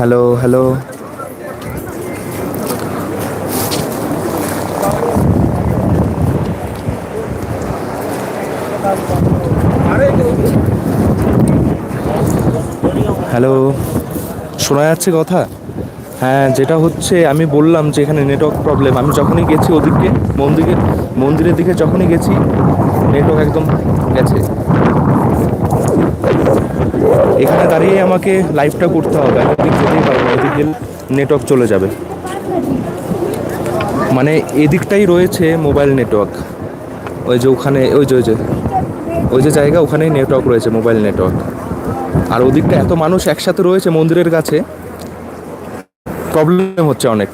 Hello hello hello শোনা যাচ্ছে কথা? হ্যাঁ যেটা হচ্ছে আমি বললাম যে এখানে নেটওয়ার্ক প্রবলেম আমি যখনই গেছি ওদিকে মন্দিরে মন্দিরের দিকে যখনই গেছি নেটওয়ার্ক একদম গেছে। এখানে দাঁড়িয়ে আমাকে লাইভটা করতে হবে। আমি যেতেই পারব গেলে নেটওয়ার্ক চলে যাবে। মানে এদিকটাই রয়েছে মোবাইল নেটওয়ার্ক ওই যে ওখানে, ওই যে ওই যে ওই যে জায়গা, ওখানেই নেটওয়ার্ক রয়েছে মোবাইল নেটওয়ার্ক আর ওদিকটা এত মানুষ একসাথে রয়েছে মন্দিরের কাছে প্রবলেম হচ্ছে অনেক।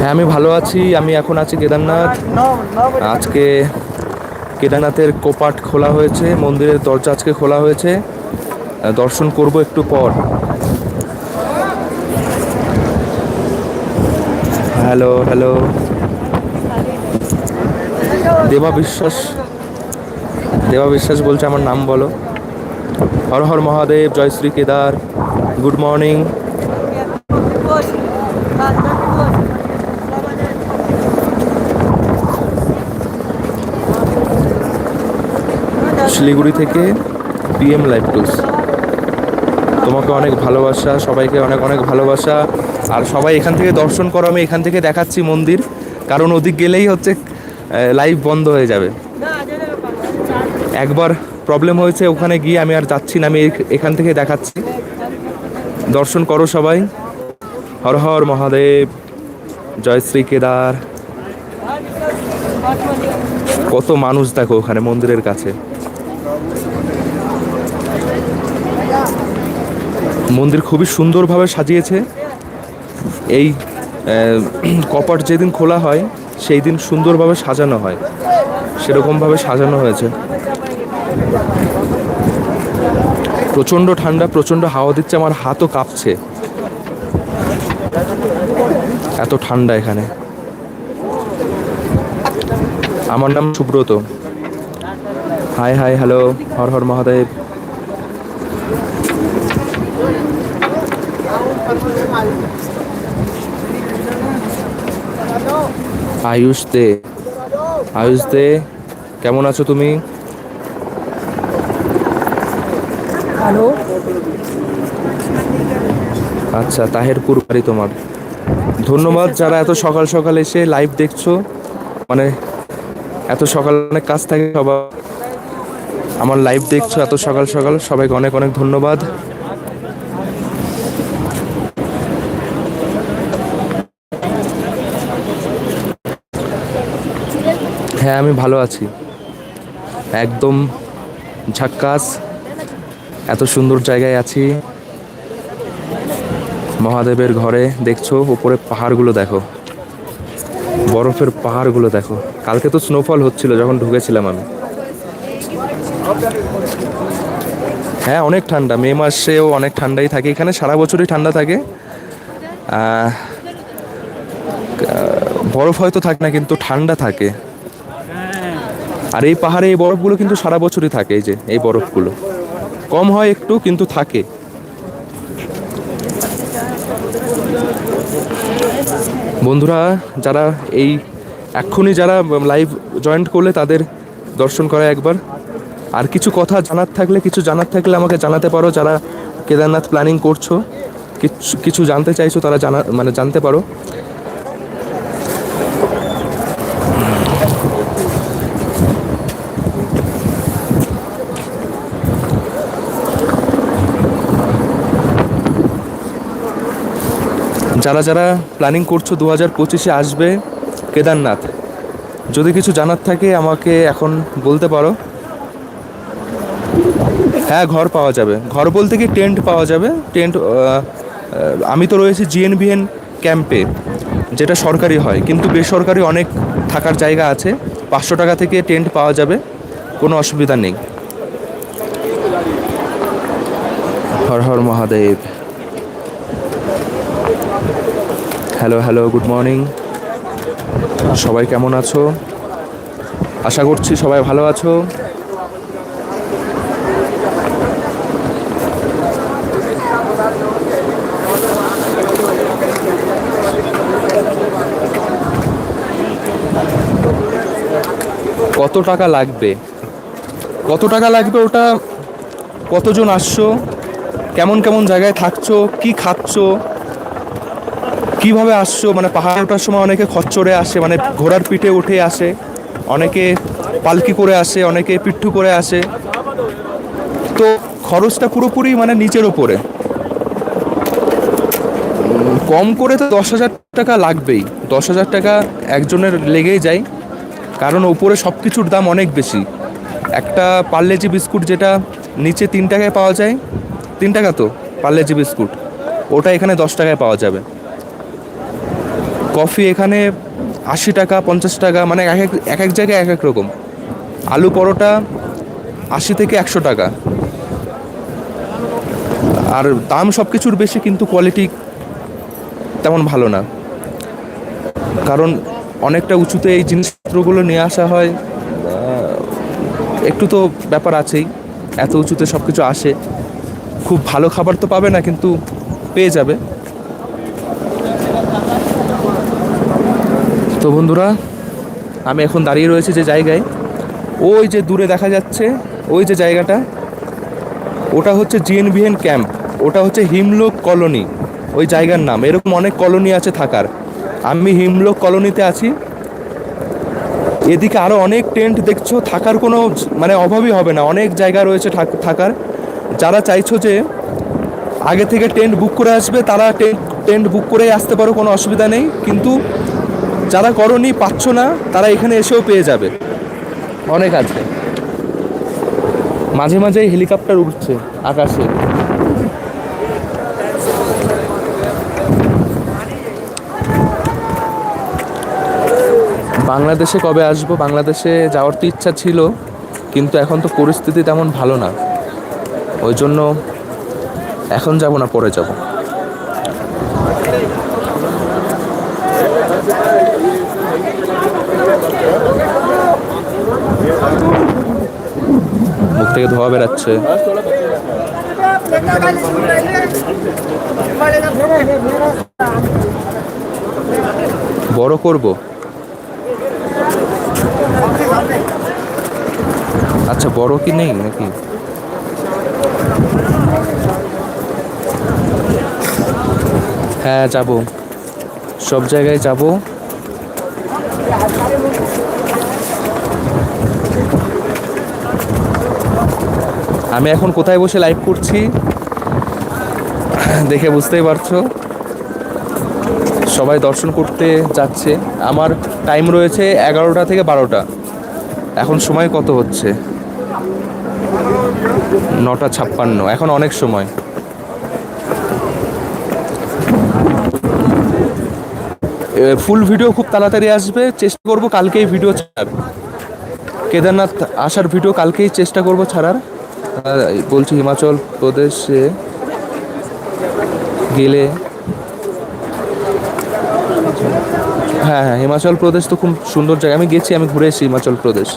হ্যাঁ আমি ভালো আছি, আমি এখন আছি কেদারনাথ। আজকে কেদারনাথের কোপাট খোলা হয়েছে, মন্দিরের দরজা আজকে খোলা হয়েছে। দর্শন করব একটু পর। Hello hello. দেবা বিশ্বাস দেবা বিশ্বাস বলছে আমার নাম বলো। হর হর মহাদেব, জয় শ্রী কেদার। Good morning. শিলিগুড়ি থেকে পিএম লাইভ টুস তোমাকে অনেক ভালোবাসা, সবাইকে অনেক অনেক ভালোবাসা। আর সবাই এখান থেকে দর্শন করো, আমি এখান থেকে দেখাচ্ছি মন্দির। কারণ ওদিক গেলেই হচ্ছে লাইভ বন্ধ হয়ে যাবে। একবার প্রবলেম হয়েছে, ওখানে গিয়ে আমি আর যাচ্ছি না, আমি এখান থেকে দেখাচ্ছি। দর্শন করো সবাই। হর হর মহাদেব, জয় শ্রী কেদার। কত মানুষ দেখো ওখানে মন্দিরের কাছে। মন্দির খুবই সুন্দরভাবে সাজিয়েছে। এই কপাট যেদিন খোলা হয় সেই দিন সুন্দরভাবে সাজানো হয়। সেরকমভাবে সাজানো হয়েছে। প্রচণ্ড ঠান্ডা, প্রচণ্ড হাওয়া দিচ্ছে, আমার হাতও কাঁপছে। এত ঠান্ডা এখানে। আমার নাম Subrata. Hi hi hello Har Har Mahadev Ayush De Ayush De কেমন আছো তুমি? হ্যালো আচ্ছা তাহেরপুর বাড়ি তোমার। ধন্যবাদ যারা এত সকাল সকাল এসে লাইভ দেখছ। মানে এত সকাল অনেক কাজ থাকে সবার আমার লাইভ দেখছ এত সকাল সকাল, সবাইকে অনেক অনেক ধন্যবাদ। হ্যাঁ আমি ভালো আছি। একদম ঝাক্কাস, এত সুন্দর জায়গায় আছি। মহাদেবের ঘরে দেখছ, উপরে পাহাড়গুলো দেখো। বরফের পাহাড়গুলো দেখো। কালকে তো স্নোফল হচ্ছিল যখন ঢুকেছিলাম আমি। হ্যাঁ অনেক ঠান্ডা। মে মাসেও অনেক ঠান্ডাই থাকে। এখানে সারা বছরই ঠান্ডা থাকে। বরফ হয়তো থাকে না, কিন্তু ঠান্ডা থাকে। আর এই পাহাড়ে এই বরফগুলো কিন্তু সারা বছরই থাকে, এই যে, এই বরফগুলো। কম হয় একটু, কিন্তু থাকে। বন্ধুরা, যারা এই, এক্ষুনি যারা লাইভ জয়েন্ট করলে তাদের দর্শন করা একবার। আর কিছু কথা জানার থাকলে, কিছু জানার থাকলে আমাকে জানাতে পারো যারা কেদারনাথ প্ল্যানিং করছ। কিছু কিছু জানতে চাইছো তারা জানা মানে জানতে পারো। যারা যারা প্ল্যানিং করছ দু হাজার পঁচিশে আসবে, কেদারনাথ। যদি কিছু জানার থাকে আমাকে এখন বলতে পারো। হ্যাঁ ঘর পাওয়া যাবে। ঘর বলতে কি টেন্ট পাওয়া যাবে? টেন্ট আমি তো রয়েছি জিএনবিএন ক্যাম্পে, যেটা সরকারি হয়, কিন্তু বেসরকারি অনেক থাকার জায়গা আছে। পাঁচশো টাকা থেকে টেন্ট পাওয়া যাবে, কোনো অসুবিধা নেই। Har Har Mahadev. Hello hello, good morning. সবাই কেমন আছো? আশা করছি সবাই ভালো আছো। কত টাকা লাগবে? কত টাকা লাগবে ওটা? কতজন আসছো? কেমন কেমন জায়গায় থাকছো? কি খাচ্ছো? কীভাবে আসছো? মানে পাহাড় ওঠার সময় অনেকে খচ্চরে আসে মানে ঘোড়ার পিঠে উঠে আসে, অনেকে পালকি করে আসে, অনেকে পিঠু করে আসে। তো খরচটা পুরোপুরি মানে নিচের ওপরে। কম করে তো দশ হাজার টাকা লাগবেই। দশ হাজার টাকা একজনের লেগেই যায়। কারণ উপরে সব কিছুর দাম অনেক বেশি। একটা পার্লেজি বিস্কুট যেটা নিচে তিন টাকায় পাওয়া যায়, তিন টাকা তো পার্লেজি বিস্কুট, ওটা এখানে দশ টাকায় পাওয়া যাবে। কফি এখানে আশি টাকা, পঞ্চাশ টাকা মানে এক এক এক এক জায়গায় এক এক রকম। আলু পরোটা আশি থেকে একশো টাকা। আর দাম সব কিছুর বেশি, কিন্তু কোয়ালিটি তেমন ভালো না। কারণ অনেকটা উঁচুতে এই জিনিসপত্রগুলো নিয়ে আসা হয় একটু তো ব্যাপার আছেই, এত উঁচুতে সব কিছু আসে, খুব ভালো খাবার তো পাবে না কিন্তু পেয়ে যাবে। তো বন্ধুরা, আমি এখন দাঁড়িয়ে রয়েছি যে জায়গায়, ওই যে দূরে দেখা যাচ্ছে, ওই যে জায়গাটা, ওটা হচ্ছে জিএনবিএন ক্যাম্প, ওটা হচ্ছে হিমলোক কলোনি, ওই জায়গার নাম, এরকম অনেক কলোনি আছে থাকার। আমি হিমলোক কলোনিতে আছি এদিকে আরও অনেক টেন্ট দেখছ, থাকার কোনো মানে অভাবই হবে না। অনেক জায়গা রয়েছে থাক- থাকার। যারা চাইছো যে আগে থেকে টেন্ট বুক করে আসবে, তারা টেন্ট টেন্ট বুক করেই আসতে পারো, কোনো অসুবিধা নেই। কিন্তু যারা করনি, পাচ্ছ না, তারা এখানে এসেও পেয়ে যাবে। অনেক আছে। মাঝে মাঝে হেলিকপ্টার উঠছে আকাশে। বাংলাদেশে কবে আসব? বাংলাদেশে যাওয়ার তো ইচ্ছা ছিল, কিন্তু এখন তো পরিস্থিতি তেমন ভালো না। ওই জন্য এখন যাব না, পরে যাব। মুখ থেকে ধোয়া বেরাচ্ছে। বড় করব। আচ্ছা বড় কি নেই নাকি? হ্যাঁ যাব। সব জায়গায় যাব। আমি এখন কোথায় বসে লাইভ করছি? দেখে বুঝতেই পারছ। সবাই দর্শন করতে যাচ্ছে। আমার টাইম রয়েছে এগারোটা থেকে বারোটা। এখন সময় কত হচ্ছে? নটা ছাপ্পান্ন। এখন অনেক সময়। ফুল ভিডিও খুব তাড়াতাড়ি আসবে। চেষ্টা করব কালকেই ভিডিও ছাড়ার। কেদারনাথ আসার ভিডিও কালকেই চেষ্টা করব ছাড়ার। বলছি হিমাচল প্রদেশে গেলে হ্যাঁ হ্যাঁ হিমাচল প্রদেশ তো খুব সুন্দর জায়গা। আমি গেছি, আমি ঘুরে এসেছি হিমাচল প্রদেশ।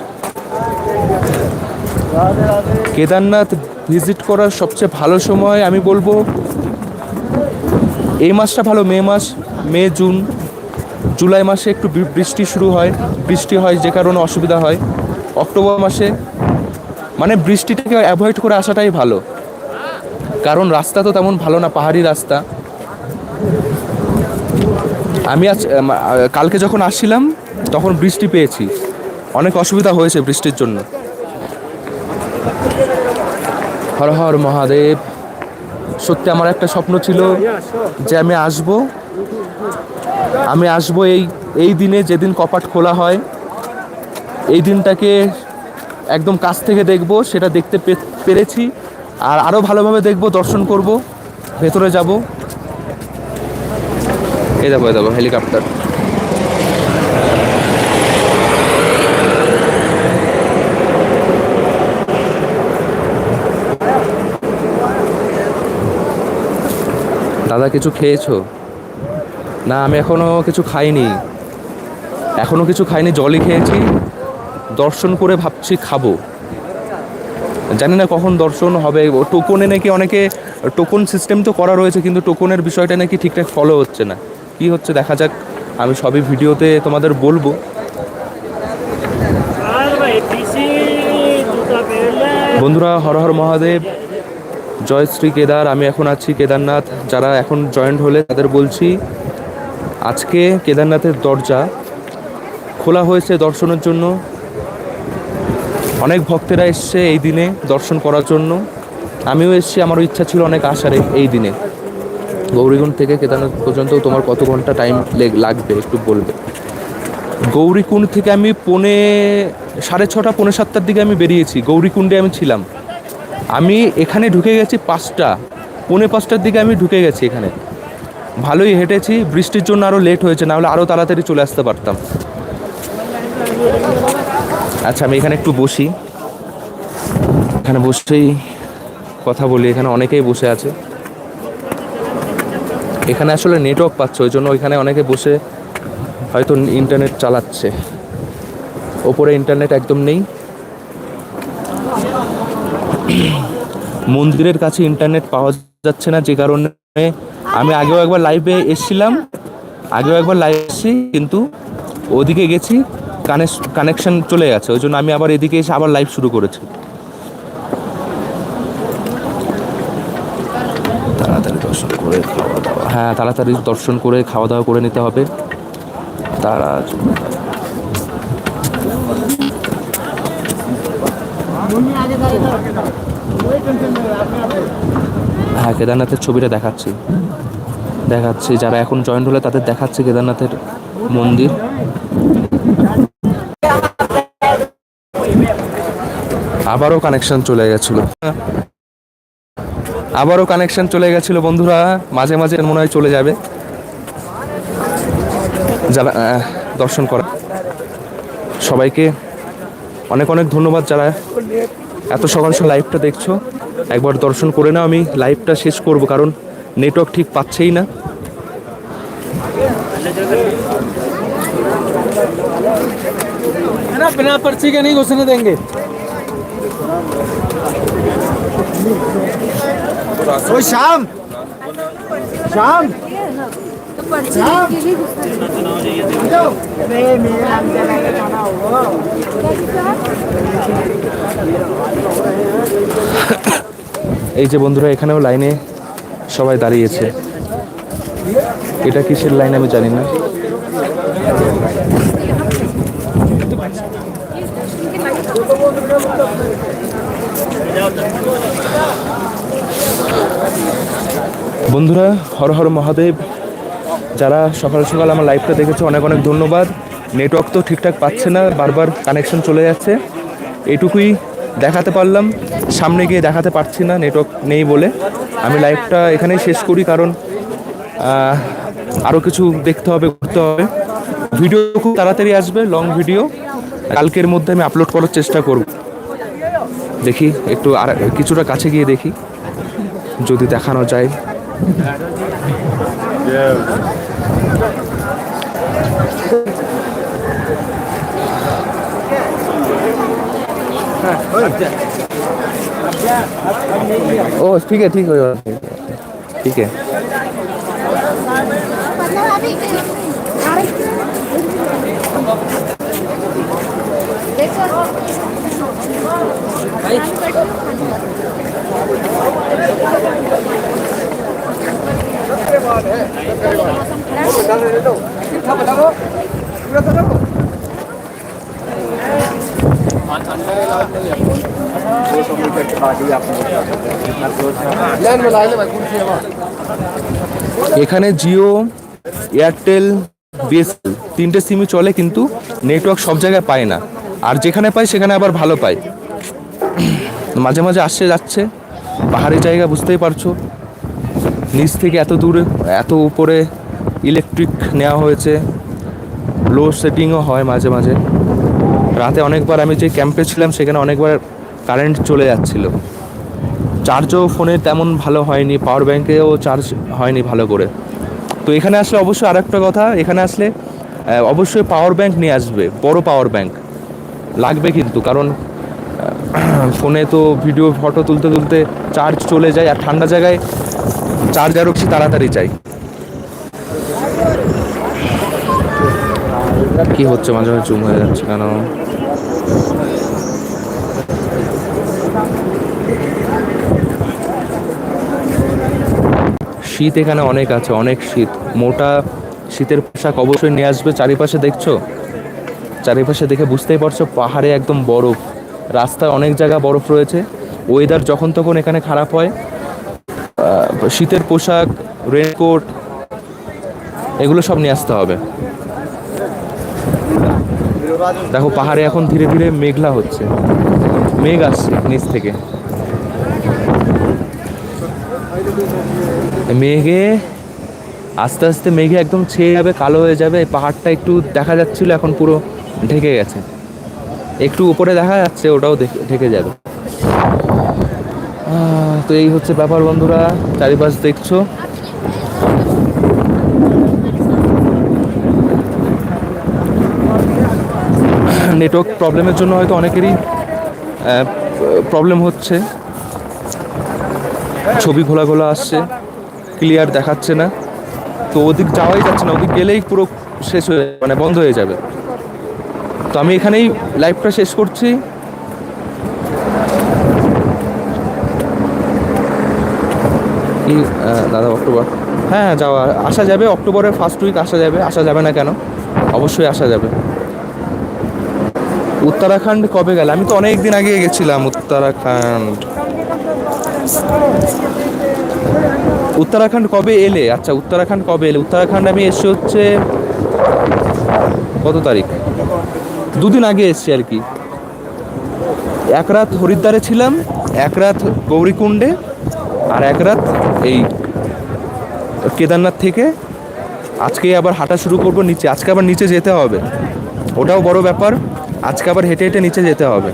কেদারনাথ ভিজিট করার সবচেয়ে ভালো সময় আমি বলব এই মাসটা ভালো, মে মাস, মে, জুন, জুলাই মাসে একটু বৃষ্টি শুরু হয়, বৃষ্টি হয় যে কারণে অসুবিধা হয়। অক্টোবর মাসে মানে বৃষ্টিটাকে অ্যাভয়েড করে আসাটাই ভালো। কারণ রাস্তা তো তেমন ভালো না, পাহাড়ি রাস্তা। আমি আজ কালকে যখন আসছিলাম, তখন বৃষ্টি পেয়েছি। অনেক অসুবিধা হয়েছে বৃষ্টির জন্য। হর হর মহাদেব। সত্যি আমার একটা স্বপ্ন ছিল যে আমি আসব। আমি আসব এই এই দিনে যেদিন কপাট খোলা হয়, এই দিনটাকে একদম কাছ থেকে দেখব, সেটা দেখতে পেরেছি। আর আরও ভালোভাবে দেখব, দর্শন করব, ভেতরে যাব। এই দেখো এই দেখো, হেলিকপ্টার। দাদা কিছু খেয়েছো? না, আমি এখনও কিছু খাইনি। এখনও কিছু খাইনি, জলই খেয়েছি। দর্শন করে ভাবছি খাব। জানি না কখন দর্শন হবে। টোকনে নাকি অনেকে, টোকন সিস্টেম তো করা রয়েছে, কিন্তু টোকনের বিষয়টা নাকি ঠিকঠাক ফলো হচ্ছে না। কি হচ্ছে দেখা যাক। আমি সবই ভিডিওতে তোমাদের বলব। বন্ধুরা, হর হর মহাদেব। জয় শ্রী কেদার, আমি এখন আছি কেদারনাথ। যারা এখন জয়েন্ট হলে তাদের বলছি, আজকে কেদারনাথের দরজা খোলা হয়েছে দর্শনের জন্য। অনেক ভক্তেরা এসছে এই দিনে দর্শন করার জন্য। আমিও এসেছি, আমারও ইচ্ছা ছিল অনেক আসার এই- এই দিনে। গৌরীকুণ্ড থেকে কেদারনাথ পর্যন্ত তোমার কত ঘণ্টা টাইম লাগবে একটু বলবে? গৌরীকুণ্ড থেকে আমি পৌনে সাড়ে ছটা, পৌনে সাতটার দিকে আমি বেরিয়েছি। গৌরীকুণ্ডে আমি ছিলাম। আমি এখানে ঢুকে গেছি পাঁচটা, পৌনে পাঁচটার দিকে আমি ঢুকে গেছি এখানে। ভালোই হেঁটেছি, বৃষ্টির জন্য আরও লেট হয়েছে, নাহলে আরও তাড়াতাড়ি চলে আসতে পারতাম। আচ্ছা আমি এখানে একটু বসি। এখানে বসেই কথা বলি, এখানে অনেকেই বসে আছে। এখানে আসলে নেটওয়ার্ক পাচ্ছে, ওই জন্য ওইখানে অনেকে বসে হয়তো ইন্টারনেট চালাচ্ছে। ওপরে ইন্টারনেট একদম নেই। মন্দিরের কাছে ইন্টারনেট পাওয়া যাচ্ছে না যে কারণে আমি আগেও একবার লাইভে এসেছিলাম আগেও একবার লাইভ এসেছি কিন্তু ওদিকে গেছি কানেকশন চলে গেছে ওই জন্য আমি আবার এদিকে এসে আবার লাইভ শুরু করেছি। তাড়াতাড়ি দর্শন করে খাওয়া দাওয়া। হ্যাঁ তাড়াতাড়ি দর্শন করে খাওয়া দাওয়া করে নিতে হবে। তারা হ্যাঁ কেদারনাথের ছবিটা দেখাচ্ছি। দেখাচ্ছি, যারা এখন জয়েন্ট হলে তাদের দেখাচ্ছে কেদারনাথের মন্দির। আবারও কানেকশন চলে গেছিল। আবারও কানেকশন চলে গেছিল, বন্ধুরা। মাঝে মাঝে মনে হয় চলে যাবে। যারা দর্শন করা সবাইকে অনেক অনেক ধন্যবাদ যারা এত সকাল সকাল লাইভটা দেখছো একবার দর্শন করে নাও আমি লাইভটা শেষ করব কারণ নেটওয়ার্ক ঠিক পাচ্ছেই না है ना बिना पर्ची के नहीं घुसने देंगे ओ शाम शाम এই যে বন্ধুরা, এখানেও লাইনে সবাই দাঁড়িয়েছে। এটা কিসের লাইন আমি জানি না। বন্ধুরা, হর হর মহাদেব যারা সকাল সকাল আমার লাইভটা দেখেছে, অনেক অনেক ধন্যবাদ। নেটওয়ার্ক তো ঠিকঠাক পাচ্ছে না, বারবার কানেকশন চলে যাচ্ছে। এটুকুই দেখাতে পারলাম, সামনে গিয়ে দেখাতে পারছি না নেটওয়ার্ক নেই বলে। আমি লাইভটা এখানেই শেষ করি, কারণ আরও কিছু দেখতে হবে করতে হবে। ভিডিও খুব তাড়াতাড়ি আসবে লং ভিডিও কালকের মধ্যে আমি আপলোড করার চেষ্টা করব। দেখি, একটু আর কিছুটা কাছে গিয়ে দেখি। যদি দেখানো যায়। ओ ठीक है ठीक है ठीक है देखो এখানে জিও, এয়ারটেল, বিএসএল তিনটে সিমই চলে কিন্তু নেটওয়ার্ক সব জায়গায় পায় না। আর যেখানে পায় সেখানে আবার ভালো পায়। মাঝে মাঝে আসছে যাচ্ছে, পাহাড়ি জায়গা বুঝতেই পারছ। নিচ থেকে এত দূরে, এত উপরে ইলেকট্রিক নেওয়া হয়েছে। লো সেটিংও হয় মাঝে মাঝে। রাতে অনেকবার আমি যে ক্যাম্পে ছিলাম, সেখানে অনেকবার কারেন্ট চলে যাচ্ছিল। চার্জও ফোনে তেমন ভালো হয়নি পাওয়ার ব্যাঙ্কেও চার্জ হয়নি ভালো করে। তো এখানে আসলে অবশ্যই আর একটা কথা, এখানে আসলে অবশ্যই পাওয়ার ব্যাঙ্ক নিয়ে আসবে, বড় পাওয়ার ব্যাঙ্ক লাগবে কিন্তু, কারণ ফোনে তো ভিডিও ফটো তুলতে তুলতে চার্জ চলে যায়, আর ঠান্ডা জায়গায় চার্জার হচ্ছে তাড়াতাড়ি চাই কি হচ্ছে, মাঝে মাঝে চুম হয়ে যাচ্ছে কেন? শীত এখানে অনেক আছে, অনেক শীত। মোটা শীতের পোশাক অবশ্যই নিয়ে আসবে, চারিপাশে দেখছ? চারিপাশে দেখে বুঝতেই পারছ, পাহাড়ে একদম বরফ। রাস্তায় অনেক জায়গা বরফ রয়েছে। ওয়েদার যখন তখন এখানে খারাপ হয়। শীতের পোশাক রেনকোট এগুলো সব নিয়ে আসতে হবে। দেখো, পাহাড়ে এখন ধীরে ধীরে মেঘলা হচ্ছে। মেঘ আসছে নিচ থেকে। মেঘে, আস্তে আস্তে মেঘে একদম ছেয়ে যাবে, কালো হয়ে যাবে। পাহাড়টা একটু দেখা যাচ্ছিল, এখন পুরো ঢেকে গেছে। একটু উপরে দেখা যাচ্ছে, ওটাও ঢেকে যাবে। তো এই হচ্ছে ব্যাপার বন্ধুরা, চারিপাশ দেখছ। নেটওয়ার্ক প্রবলেমের জন্য হয়তো অনেকেরই প্রবলেম হচ্ছে। ছবি ঘোলা ঘোলা আসছে ক্লিয়ার দেখাচ্ছে না। তো ওদিক যাওয়াই যাচ্ছে না, ওদিক গেলেই পুরো শেষ হয়ে মানে বন্ধ হয়ে যাবে। তো আমি এখানেই লাইভটা শেষ করছি। কি দাদা, অক্টোবর? হ্যাঁ যাওয়া। আসা যাবে, অক্টোবরের ফার্স্ট উইক আসা যাবে। আসা যাবে না কেন? অবশ্যই আসা যাবে। উত্তরাখণ্ড কবে গেলে? আমি তো অনেক দিন আগে গেছিলাম উত্তরাখণ্ড। উত্তরাখণ্ড কবে এলে? আচ্ছা উত্তরাখণ্ড কবে এলে? উত্তরাখণ্ড আমি এসছি হচ্ছে কত তারিখ? দুদিন আগে এসছি আর কি। এক রাত হরিদ্বারে ছিলাম, এক রাত গৌরীকুণ্ডে আর এক রাত এই কেদারনাথ থেকে আজকে আবার হাঁটা শুরু করব নিচে। আজকে আবার নিচে যেতে হবে। ওটাও বড় ব্যাপার। আজকে আবার হেঁটে হেঁটে নিচে যেতে হবে।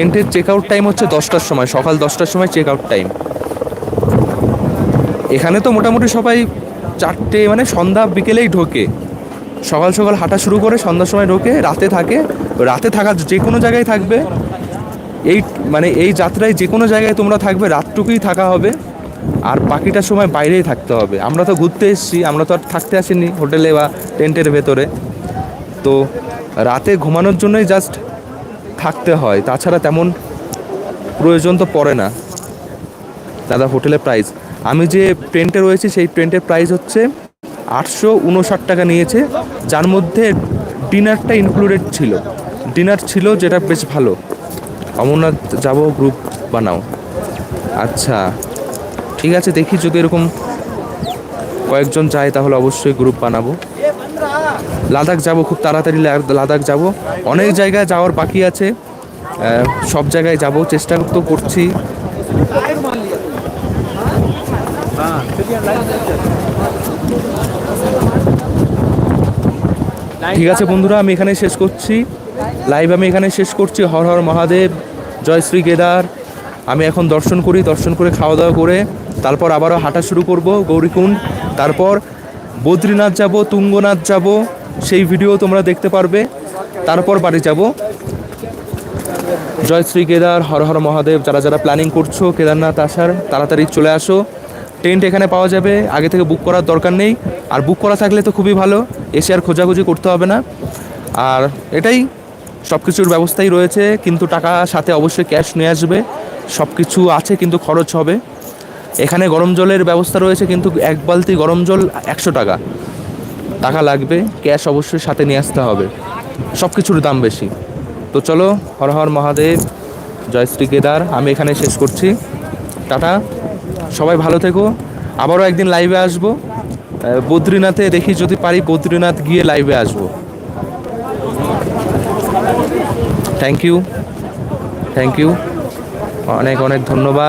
টেন্টের চেক আউট টাইম হচ্ছে দশটার সময়, সকাল দশটার সময় চেক আউট টাইম এখানে তো মোটামুটি সবাই চারটে মানে সন্ধ্যা বিকেলেই ঢোকে। সকাল সকাল হাঁটা শুরু করে সন্ধ্যার সময় ঢোকে, রাতে থাকে। রাতে থাকা যে কোনো জায়গায় থাকবে। এই মানে এই যাত্রায় যে কোনো জায়গায় তোমরা থাকবে, রাতটুকুই থাকা হবে। আর বাকিটা সময় বাইরেই থাকতে হবে। আমরা তো ঘুরতে এসেছি, আমরা তো আর থাকতে আসিনি হোটেলে বা টেন্টের ভেতরে। তো রাতে ঘুমানোর জন্যই জাস্ট থাকতে হয়, তাছাড়া তেমন প্রয়োজন তো পড়ে না। দাদা হোটেলের প্রাইস আমি যে টেন্টে রয়েছি, সেই টেন্টের প্রাইস হচ্ছে আটশো উনষাট টাকা নিয়েছে। যার মধ্যে ডিনারটা ইনক্লুডেড ছিল। ডিনার ছিল যেটা বেশ ভালো। অমরনাথ যাব গ্রুপ বানাও। আচ্ছা ঠিক আছে, দেখি যদি এরকম কয়েকজন যায়, তাহলে অবশ্যই গ্রুপ বানাবো। লাদাখ যাব, খুব তাড়াতাড়ি লাদাখ যাব। অনেক জায়গায় যাওয়ার বাকি আছে। সব জায়গায় যাব, চেষ্টা তো করছি। ঠিক আছে বন্ধুরা, আমি এখানে শেষ করছি। লাইভ আমি এখানে শেষ করছি। হর হর মহাদেব, জয় শ্রী কেদার। আমি এখন দর্শন করি, দর্শন করে খাওয়া দাওয়া করে। তারপর আবারও হাঁটা শুরু করব, গৌরীকুণ্ড। তারপর বদ্রীনাথ যাব, তুঙ্গনাথ যাব। সেই ভিডিও তোমরা দেখতে পারবে। তারপর বাড়ি যাব। জয় শ্রী কেদার, হর হর মহাদেব, যারা যারা প্ল্যানিং করছ, কেদারনাথ আসার, তাড়াতাড়ি চলে আসো। টেন্ট এখানে পাওয়া যাবে। আগে থেকে বুক করার দরকার নেই। আর বুক করা থাকলে তো খুবই ভালো। এসে আর খোঁজাখুঁজি করতে হবে না। আর এটাই সব কিছুর ব্যবস্থাই রয়েছে। কিন্তু টাকা সাথে অবশ্যই ক্যাশ নিয়ে আসবে। সব কিছু আছে, কিন্তু খরচ হবে। এখানে গরম জলের ব্যবস্থা রয়েছে, কিন্তু এক বালতি গরম জল একশো টাকা। টাকা লাগবে ক্যাশ অবশ্যই সাথে নিয়ে আসতে হবে। সব কিছুর দাম বেশি। তো চলো হর হর মহাদেব, জয় শ্রী কেদার, আমি এখানে শেষ করছি। টাটা। সবাই ভালো থেকো। আবারও একদিন লাইভে আসব। বদ্রীনাথে দেখি যদি পারি, বদ্রীনাথ গিয়ে লাইভে আসব। থ্যাংক ইউ থ্যাংক ইউ অনেক অনেক ধন্যবাদ।